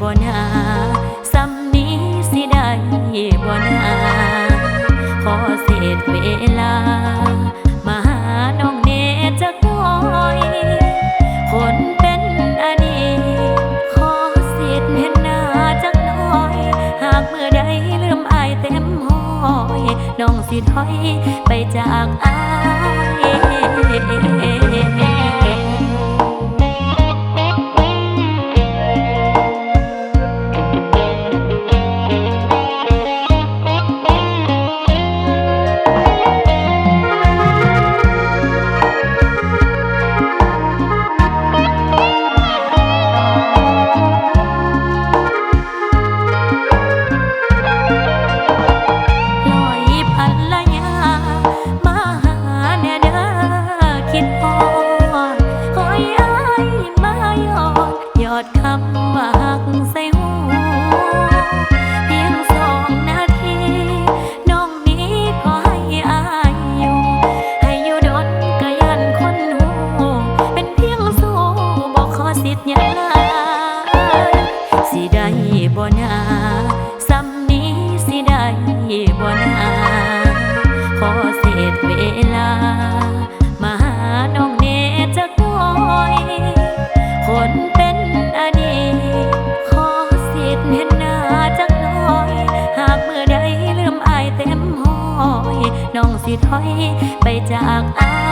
บ่นาสำนี้สิได้บ่นาขอเศษเวลา มาหาน้องเนจะคอยคนเป็นอดีตขอสิทธิ์เห็นหน้าจักหน่อย หากเมื่อใดลืมอายเต็มห้อยน้องสิถอยไปจากอาย บ่นาสำนี้สิได้บ่นาขอเศษเวลา มาหาน้องเนจะคอย คนเป็นอดีตขอสิทธิ์เห็นหน้าจักหน่อย หากเมื่อใดลืมอายเต็มห้อย น้องสิถอยไปจากอาย